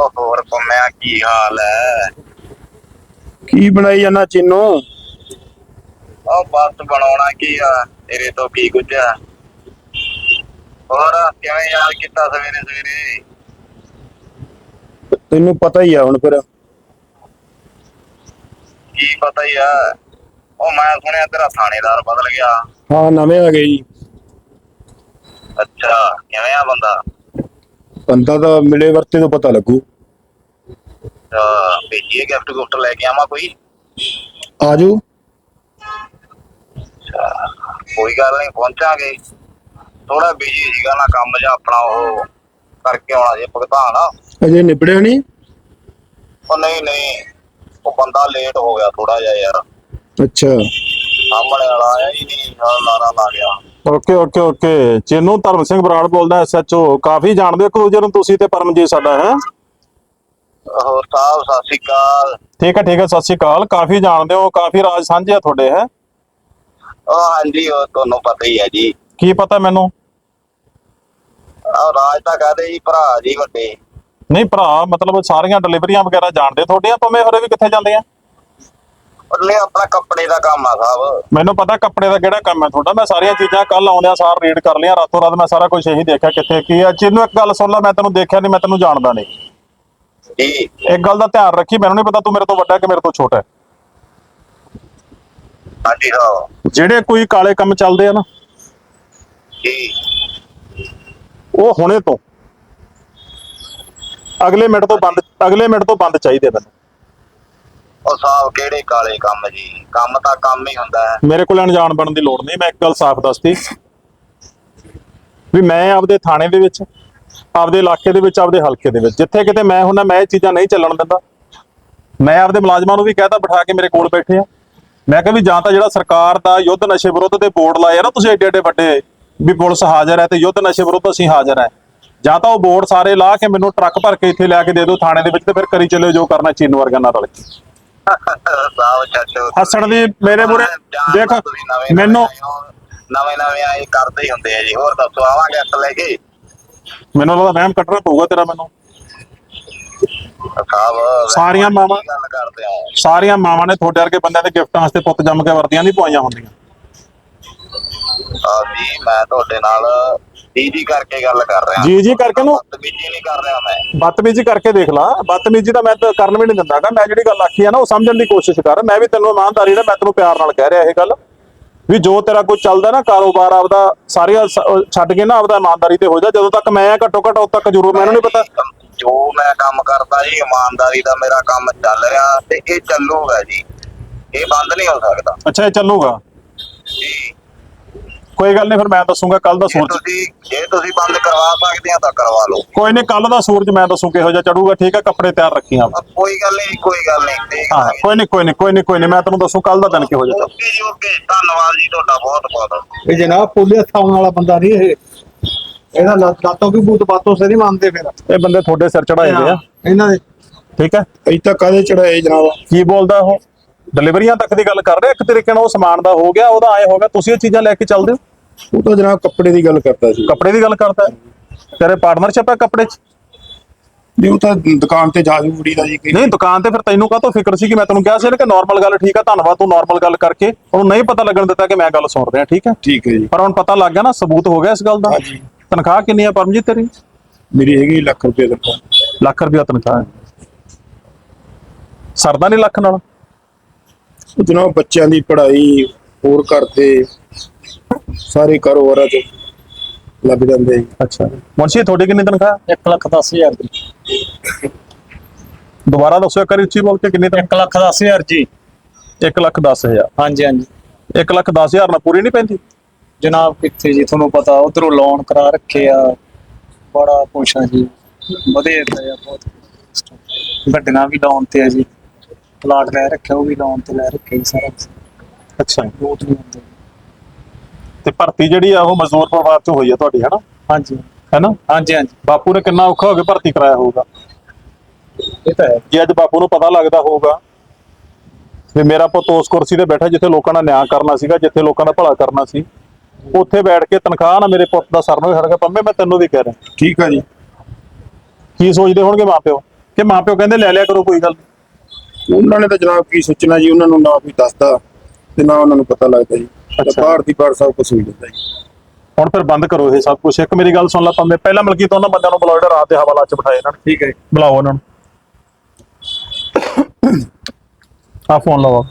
ਉਹ ਹੋਰ ਪੰਮਿਆ ਕੀ ਹਾਲ ਹੈ ਕੀ ਬਣਾਈ ਜਾਂਦਾ ਚੀਨੋ? ਉਹ ਬਸ ਬਣਾਉਣਾ ਕੀ ਆ ਤੇਰੇ ਤੋਂ ਕੀ ਕੁਝ ਆ। ਹੋਰ ਕਿਵੇਂ ਯਾਦ ਕੀਤਾ ਸਵੇਰੇ ਸਵੇਰੇ? ਤੈਨੂੰ ਪਤਾ ਹੀ ਆ ਹੁਣ ਫਿਰ। ਕੀ ਪਤਾ ਹੀ ਆ। ਉਹ ਮੈਂ ਸੁਣਿਆ ਤੇਰਾ ਥਾਣੇਦਾਰ ਬਦਲ ਗਿਆ। ਹਾਂ ਨਵੇਂ ਆ ਗਏ ਜੀ। ਅੱਛਾ ਕਿਵੇਂ ਆ ਬੰਦਾ? ਬੰਦਾ ਤਾਂ ਮਿਲੇ ਵਰਤੇ ਤੋਂ ਪਤਾ ਲੱਗੂ। ਤਾਂ ਭੇਜੀਏ ਗਿਫਟ ਗੁਫਟ ਲੈ ਕੇ ਆਵਾਂ ਕੋਈ? ਆਜੋ। ਅੱਛਾ, ਕੋਈ ਗੱਲ ਨਹੀਂ ਪਹੁੰਚਾਂਗੇ। ਥੋੜਾ ਬਿਜ਼ੀ ਸੀਗਾ ਨਾ ਕੰਮ ਜਿਹਾ ਆਪਣਾ ਉਹ ਕਰਕੇ ਆਉਣਾ ਜੇ ਭੁਗਤਾਨ। ਆ ਅਜੇ ਨਿਬੜਿਆ ਨਹੀਂ? ਉਹ ਨਹੀਂ ਨਹੀਂ ਉਹ ਬੰਦਾ ਲੇਟ ਹੋ ਗਿਆ ਥੋੜਾ ਜਿਹਾ ਯਾਰ। ਅੱਛਾ। ਸਾਹਮਣੇ ਵਾਲਾ ਆਇਆ ਹੀ ਨਹੀਂ ਨਾਲ ਲਾਰਾ ਲਾ ਗਿਆ। Okay okay okay. ਚੇਨੂ ਧਰਮ ਸਿੰਘ ਬਰਾੜ ਬੋਲਦਾ ਐਸਐਚਓ ਕਾਫੀ ਜਾਣਦੇ ਹੋ ਇੱਕ ਦੂਜੇ ਨੂੰ ਤੁਸੀਂ ਤੇ ਪਰਮਜੀਤ ਸਾਡਾ ਹੈ? ਸਾਹਿਬ ਸਤਿ ਸ਼੍ਰੀ ਅਕਾਲ। ਠੀਕ ਹੈ ਠੀਕ ਹੈ ਸਤਿ ਸ਼੍ਰੀ ਅਕਾਲ। ਕਾਫੀ ਜਾਣਦੇ ਹੋ ਕਾਫੀ ਰਾਜ ਸਾਂਝੇ ਆ ਤੁਹਾਡੇ ਹੈ? ਉਹ ਹਾਂਜੀ ਉਹ ਤੁਹਾਨੂੰ ਪਤਾ ਹੀ ਹੈ ਜੀ। ਕੀ ਪਤਾ ਮੈਨੂੰ? ਉਹ ਰਾਜ ਤਾਂ ਕਹਦੇ ਜੀ ਭਰਾ ਜੀ ਵੱਡੇ। ਨਹੀਂ ਭਰਾ ਮਤਲਬ ਸਾਰੀਆਂ ਡਿਲੀਵਰੀਆਂ ਵਗੈਰਾ ਜਾਣਦੇ ਤੁਹਾਡੀਆਂ? ਭਾਵੇਂ ਹੋਰੇ ਵੀ ਕਿੱਥੇ ਜਾਂਦੇ ਆ? ਉਹਨੇ ਆਪਣਾ ਕੱਪੜੇ ਦਾ ਕੰਮ ਆ ਸਾਹਿਬ। ਮੈਨੂੰ ਪਤਾ ਕੱਪੜੇ ਦਾ ਕਿਹੜਾ ਕੰਮ ਹੈ ਤੁਹਾਡਾ। ਮੈਂ ਸਾਰੀਆਂ ਚੀਜ਼ਾਂ ਕੱਲ ਆਉਂਦਿਆਂ ਸਾਰ ਰੀਡ ਕਰ ਲਿਆ ਰਾਤੋਂ ਰਾਤ ਮੈਂ ਸਾਰਾ ਕੁਝ ਇਹੀ ਦੇਖਿਆ ਕਿੱਥੇ ਕੀ ਆ। ਚੀਨੂ ਇੱਕ ਗੱਲ ਸੁਣ ਲੈ ਮੈਂ ਤੈਨੂੰ ਦੇਖਿਆ ਨਹੀਂ ਮੈਂ ਤੈਨੂੰ ਜਾਣਦਾ ਨਹੀਂ ਇੱਕ ਗੱਲ ਦਾ ਧਿਆਨ ਰੱਖੀ ਮੈਨੂੰ ਨਹੀਂ ਪਤਾ ਤੂੰ ਮੇਰੇ ਤੋਂ ਵੱਡਾ ਕਿ ਮੇਰੇ ਤੋਂ ਛੋਟਾ ਹੈ। ਹਾਂਜੀ ਸਾਹਿਬ ਜਿਹੜੇ ਕੋਈ ਕਾਲੇ ਕੰਮ ਚੱਲਦੇ ਆ ਨਾ ਜੀ। ਉਹ ਹੁਣੇ ਤੋਂ। ਅਗਲੇ ਮਿੰਟ ਤੋਂ ਬੰਦ ਅਗਲੇ ਮਿੰਟ ਤੋਂ ਬੰਦ ਚਾਹੀਦੇ ਮੈਨੂੰ ਉਹ ਸਾਹਿਬ ਕਿਹੜੇ ਕਾਲੇ ਕੰਮ ਜੀ? ਕੰਮ ਤਾਂ ਕੰਮ ਹੀ ਹੁੰਦਾ ਹੈ। ਮੇਰੇ ਕੋਲ ਅਣਜਾਣ ਬਣਨ ਦੀ ਲੋੜ ਨਹੀਂ ਮੈਂ ਇੱਕ ਗੱਲ ਸਾਫ਼ ਦੱਸਤੀ। ਵੀ ਮੈਂ ਆਪਦੇ ਥਾਣੇ ਦੇ ਵਿੱਚ ਆਪਦੇ ਇਲਾਕੇ ਦੇ ਵਿੱਚ ਆਪਦੇ ਹਲਕੇ ਦੇ ਵਿੱਚ। ਜਿੱਥੇ ਕਿਤੇ ਮੈਂ ਹੁੰਦਾ ਮੈਂ ਇਹ ਚੀਜ਼ਾਂ ਨਹੀਂ ਚੱਲਣ ਦਿੰਦਾ। ਮੈਂ ਆਪਦੇ ਮੁਲਾਜ਼ਮਾਂ ਨੂੰ ਵੀ ਕਹਿਤਾ ਬਿਠਾ ਕੇ ਮੇਰੇ ਕੋਲ ਬੈਠੇ ਆ। ਮੈਂ ਕਿਹਾ ਵੀ ਜਾਂ ਤਾਂ ਜਿਹੜਾ ਸਰਕਾਰ ਦਾ ਯੁੱਧ ਨਸ਼ੇ ਵਿਰੁੱਧ ਦੇ ਬੋਰਡ ਲਾਏ ਆ ਨਾ ਤੁਸੀਂ ਏਡੇ ਏਡੇ ਵੱਡੇ ਵੀ ਪੁਲਿਸ ਹਾਜ਼ਰ ਹੈ ਤੇ ਯੁੱਧ ਨਸ਼ੇ ਵਿਰੁੱਧ ਅਸੀਂ ਹਾਜ਼ਰ ਹੈ। ਜਾਂ ਤਾਂ ਉਹ ਬੋਰਡ ਸਾਰੇ ਲਾ ਕੇ ਮੈਨੂੰ ਟਰੱਕ ਭਰ ਕੇ ਇੱਥੇ ਲਿਆ ਕੇ ਦੇ ਦਿਓ ਥਾਣੇ ਦੇ ਵਿੱਚ ਤੇ ਫਿਰ ਕਰੀ ਚੱਲਿਓ ਜੋ ਕਰਨਾ ਚੀਨ ਵਰਗਾਂ ਨਾਲ ਰਲ ਕੇ। ਹੱਸਣ ਦੀ ਮੇਰੇ ਮੂਹਰੇ ਦੇਖ ਮੈਨੂੰ ਨਵੇਂ ਨਵੇਂ ਆਏ ਕਰਦੇ ਹੀ ਹੁੰਦੇ ਆ ਜੀ। ਹੋਰ ਦੱਸੋ ਆਵਾਂਗੇ ਅੱਤ ਲੈ ਕੇ। ਮੈਨੂੰ ਲੱਗਦਾ ਵਹਿਮ ਕੱਢਣਾ ਪਊਗਾ ਤੇਰਾ ਮੈਨੂੰ। ਸਾਹਿਬ ਸਾਰੀਆਂ ਮਾਵਾਂ- ਗੱਲ ਕਰਦੇ ਸਾਰੀਆਂ ਮਾਵਾਂ ਨੇ ਤੁਹਾਡੇ ਵਰਗੇ ਬੰਦਿਆਂ ਦੇ ਗਿਫਟਾਂ ਵਾਸਤੇ ਪੁੱਤ ਜੰਮ ਕੇ ਵਰਦੀਆਂ ਨਹੀਂ ਪਵਾਈਆਂ ਹੁੰਦੀਆਂ। ਆ ਜੀ ਮੈਂ ਤੁਹਾਡੇ ਨਾਲ ਜੀ ਕਰਕੇ ਗੱਲ ਕਰ ਰਿਹਾ। ਜੀ ਜੀ ਕਰਕੇ ਨੂੰ ਬਦਤਮੀਜ਼ੀ ਨਹੀਂ ਕਰ ਰਿਹਾ ਮੈਂ। ਬਦਤਮੀਜ਼ੀ ਕਰਕੇ ਦੇਖ ਲਾ। ਬਦਤਮੀਜ਼ੀ ਤਾਂ ਮੈਂ ਤਾਂ ਕਰਨ ਵੀ ਨਹੀਂ ਦਿੰਦਾਗਾ ਮੈਂ ਜਿਹੜੀ ਗੱਲ ਆਖੀ ਆ ਨਾ ਉਹ ਸਮਝਣ ਦੀ ਕੋਸ਼ਿਸ਼ ਕਰ। ਮੈਂ ਵੀ ਤੈਨੂੰ ਇਮਾਨਦਾਰੀ ਨਾਲ ਮੈਂ ਤੈਨੂੰ ਪਿਆਰ ਨਾਲ ਕਹਿ ਰਿਹਾ ਇਹ ਗੱਲ। ਵੀ ਜੋ ਤੇਰਾ ਕੋਈ ਚੱਲਦਾ ਨਾ ਕਾਰੋਬਾਰ ਆਪਦਾ ਸਾਰੀਆਂ ਛੱਡ ਕੇ ਨਾ ਆਪਦਾ ਇਮਾਨਦਾਰੀ ਤੇ ਹੋ ਜਾ ਜਦੋਂ ਤੱਕ ਮੈਂ ਘੱਟੋ ਘੱਟ ਉਦੋਂ ਤੱਕ ਜ਼ਰੂਰ ਮੈਨੂੰ ਨਹੀਂ ਪਤਾ। ਜੋ ਮੈਂ ਕੰਮ ਕਰਦਾ ਜੀ ਇਮਾਨਦਾਰੀ ਦਾ ਮੇਰਾ ਕੰਮ ਚੱਲ ਰਿਹਾ ਤੇ ਇਹ ਚੱਲੂਗਾ ਜੀ। ਇਹ ਬੰਦ ਨਹੀਂ ਹੋ ਸਕਦਾ। ਅੱਛਾ ਇਹ ਚੱਲੂਗਾ। ਜੀ। ਕੋਈ ਗੱਲ ਨਹੀਂ ਫਿਰ ਮੈਂ ਦੱਸੂਗਾ ਕੱਲ ਦਾ ਜੇ ਸੂਰਜ। ਤੁਸੀਂ ਜੇ ਤੁਸੀਂ ਬੰਦ ਕਰਵਾ ਸਕਦੇ ਆ ਤਾਂ ਕਰਵਾ ਲਓ। ਕੋਈ ਨਹੀਂ ਕੱਲ ਦਾ ਸੂਰਜ ਮੈਂ ਦੱਸੂ ਕਿਹੋ ਜਿਹਾ ਚੜੂਗਾ ਠੀਕ ਹੈ ਕੱਪੜੇ ਤਿਆਰ ਰੱਖੀ ਆਪ ਅ, ਕੋਈ ਗੱਲ ਨਹੀਂ ਕੋਈ ਗੱਲ ਨਹੀਂ ਦੇਖ ਹਾਂ ਕੋਈ ਨਹੀਂ ਕੋਈ ਨਹੀਂ ਕੋਈ ਨਹੀਂ ਕੋਈ ਨਹੀਂ ਮੈਂ ਤੈਨੂੰ ਦੱਸੂ ਕੱਲ ਦਾ ਦਿਨ ਕਿਹੋ ਜਿਹਾ ਚੱਲੂ। ਓਕੇ ਜੀ ਓਕੇ ਧੰਨਵਾਦ ਜੀ ਤੁਹਾਡਾ ਬਹੁਤ ਬਹੁਤ। ਇਹ ਜਨਾਬ ਪੋਲੇ ਹੱਥਾਂ ਵਾਲਾ ਬੰਦਾ ਨਹੀਂ ਇਹ। ਇਹਦਾ ਲੱਤ- ਲਾਤੋਂ ਕੀ ਬੂਤ ਬਾਤੋਂ ਸੇ ਨਹੀਂ ਮੰਨਦੇ ਫਿਰ। ਇਹ ਬੰਦੇ ਤੁਹਾਡੇ ਸਿਰ ਚੜਾਏ ਹੋਏ ਆ। ਇਹਨਾਂ ਦੇ। ਠੀਕ ਹੈ ਅਜੇ ਤਾਂ ਕਾਦੇ ਚੜਾਏ ਜਨਾਬ? ਕੀ ਬੋਲਦਾ ਉਹ? ਡਿਲੀਵਰੀਆਂ ਤੱਕ ਦੀ ਗੱਲ ਕਰ ਰਿਹਾ ਇੱਕ ਤਰੀਕੇ ਨਾਲ ਉਹ ਸਮਾਨ ਦਾ ਹੋ ਗਿਆ ਉਹਦਾ ਆਏ ਹੋ ਗਿਆ ਤੁਸੀਂ ਇਹ ਚੀਜ਼ਾਂ ਲੈ ਕੇ ਚੱਲਦੇ ਹੋ? ਉਹ ਤਾਂ ਜਨਾਬ ਕੱਪੜੇ ਦੀ ਗੱਲ ਕਰਦਾ ਸੀ। ਕੱਪੜੇ ਦੀ ਗੱਲ ਕਰਦਾ ਤੇਰੇ ਪਾਰਟਨਰਸ਼ਿਪ ਹੈ ਕੱਪੜੇ 'ਚ? ਨਹੀਂ ਉਹ ਤਾਂ ਦੁਕਾਨ ਤੇ ਜਾ ਜੂ ਕੁੜੀ ਦਾ ਜੀ ਕਿ ਨਹੀਂ ਦੁਕਾਨ ਤੇ ਫਿਰ ਤੈਨੂੰ ਕਾਹਤੋਂ ਫਿਕਰ ਸੀ ਕਿ ਮੈਂ ਤੈਨੂੰ ਕਿਹਾ ਸੀ ਨਾ ਕਿ ਨਾਰਮਲ ਗੱਲ ਠੀਕ ਆ ਧੰਨਵਾਦ ਤੂੰ ਨਾਰਮਲ ਗੱਲ ਕਰਕੇ। ਉਹਨੂੰ ਨਹੀਂ ਪਤਾ ਲੱਗਣ ਦਿੱਤਾ ਕਿ ਮੈਂ ਗੱਲ ਸੁਣ ਰਿਹਾ ਠੀਕ ਹੈ? ਠੀਕ ਹੈ ਜੀ। ਪਰ ਹੁਣ ਪਤਾ ਲੱਗ ਗਿਆ ਨਾ ਸਬੂਤ ਹੋ ਗਿਆ ਇਸ ਗੱਲ ਦਾ। ਹਾਂਜੀ। ਤਨਖਾਹ ਕਿੰਨੀ ਆ ਪਰਮਜੀਤ ਤੇਰੀ? ਮੇਰੀ ਹੈਗੀ ਲੱਖ ਰੁਪਏ ਤਨਖਾਹ। ਲੱਖ ਰੁਪਇਆ ਤਨਖਾਹ ਹੈ। ਸਰਦਾ ਨਹੀਂ ਲੱਖ ਨਾਲ? ਉਹ ਜਨਾਬ ਬੱਚਿਆਂ ਦੀ ਪੜ੍ਹਾਈ ਹੋਰ ਤੇ ਸਾਰੇ ਕਾਰੋਬਾਰਾਂ ਚ ਲੱਗ ਜਾਂਦੇ ਜੀ। ਅੱਛਾ। ਮੁਨਸ਼ੀ ਤੁਹਾਡੀ ਕਿੰਨੀ ਤਨਖਾਹ? 1 ਲੱਖ 10000 ਜੀ। ਦੁਬਾਰਾ ਦੱਸੋ ਇੱਕ ਵਾਰੀ ਉੱਚੀ ਬੋਲ ਕੇ ਕਿੰਨੀ 1 ਲੱਖ 10000 ਜੀ। ਤਨਖਾਹ 1 ਲੱਖ 10000 ਹਾਂਜੀ ਹਾਂਜੀ। 1 ਲੱਖ 10000 ਨਾਲ ਪੂਰੀ ਨਹੀਂ ਪੈਂਦੀ? ਜਨਾਬ ਕਿੱਥੇ ਜੀ? ਤੁਹਾਨੂੰ ਪਤਾ ਉਧਰੋਂ ਲੋਨ ਕਰਾ ਰੱਖੇ ਆ। ਬੜਾ ਪੁੱਛਾਂ ਜੀ। ਵਧੇ ਆ। ਬਹੁਤ ਗੱਡੀਆਂ ਵੀ ਲੋਨ ਤੇ ਆ ਜੀ। ਪਲਾਟ ਲੈ ਰੱਖਿਆ ਉਹ ਵੀ ਲੋਨ ਤੇ ਲੈ ਰੱਖੇ ਜੀ ਸਾਰਾ ਕੁਛ। ਅੱਛਾ। ਬਹੁਤ ਨਹੀਂ ਹੁੰਦੇ ਤੇ ਭਰਤੀ ਜਿਹੜੀ ਆ ਉਹ ਮਜ਼ਦੂਰ ਪਰਿਵਾਰ ਚ ਹੋਈ ਆ ਤੁਹਾਡੀ ਹੈਨਾ? ਹਾਂਜੀ। ਹੈਨਾ? ਹਾਂਜੀ ਹਾਂਜੀ। ਬਾਪੂ ਨੇ ਕਿੰਨਾ ਔਖਾ ਹੋ ਕੇ ਭਰਤੀ ਕਰਾਇਆ ਹੋਊਗਾ? ਇਹ ਤਾਂ ਹੈ। ਜੇ ਅੱਜ ਬਾਪੂ ਨੂੰ ਪਤਾ ਲੱਗਦਾ ਹੋਊਗਾ ਵੀ ਮੇਰਾ ਪੁੱਤ ਉਸ ਕੁਰਸੀ ਤੇ ਬੈਠਾ ਜਿੱਥੇ ਲੋਕਾਂ ਦਾ ਨਿਆਂ ਕਰਨਾ ਸੀਗਾ ਜਿੱਥੇ ਲੋਕਾਂ ਦਾ ਭਲਾ ਕਰਨਾ ਸੀ ਉੱਥੇ ਬੈਠ ਕੇ ਤਨਖਾਹ ਨਾ ਮੇਰੇ ਪੁੱਤ ਦਾ ਸਰ ਨੂੰ ਹੜਗਾ ਪੰਮੇ ਮੈਂ ਤੈਨੂੰ ਵੀ ਕਹਿ ਰਿਹਾ। ਠੀਕ ਆ ਜੀ। ਕੀ ਸੋਚਦੇ ਹੋਣਗੇ ਮਾਪਿਓ? ਕਿ ਮਾਪਿਓ ਕਹਿੰਦੇ ਲੈ ਲਿਆ ਕਰੋ ਕੋਈ ਗੱਲ ਨੀ। ਉਹਨਾਂ ਨੇ ਤਾਂ ਜਨਾਬ ਕੀ ਸੋਚਣਾ ਜੀ? ਉਹਨਾਂ ਨੂੰ ਨਾ ਕੋਈ ਦੱਸਦਾ। ਤੇ ਨਾ ਉਹਨਾਂ ਨੂੰ ਪਤਾ ਲੱਗਦਾ ਜੀ। ਅੱਛਾ। ਬਾਹਰ ਦੀ ਬਾਹਰ ਸਭ ਕੁਝ ਹੋ ਜਾਂਦਾ ਜੀ। ਹੁਣ ਫਿਰ ਬੰਦ ਕਰੋ ਇਹ ਸਭ ਕੁਝ ਇੱਕ ਮੇਰੀ ਗੱਲ ਸੁਣ ਲਾ ਪੰਮੇ ਪਹਿਲਾਂ ਮਲਕੀ ਤੋਂ ਉਹਨਾਂ ਬੰਦਿਆਂ ਨੂੰ ਬੁਲਾਓ ਜਿਹੜਾ ਰਾਤ ਦੇ ਹਵਾਲਾ 'ਚ ਬਿਠਾਏ ਇਹਨਾਂ ਨੇ। ਠੀਕ ਹੈ ਬੁਲਾਓ ਉਹਨਾਂ ਨੂੰ। ਆ ਫੋਨ ਲਾਓ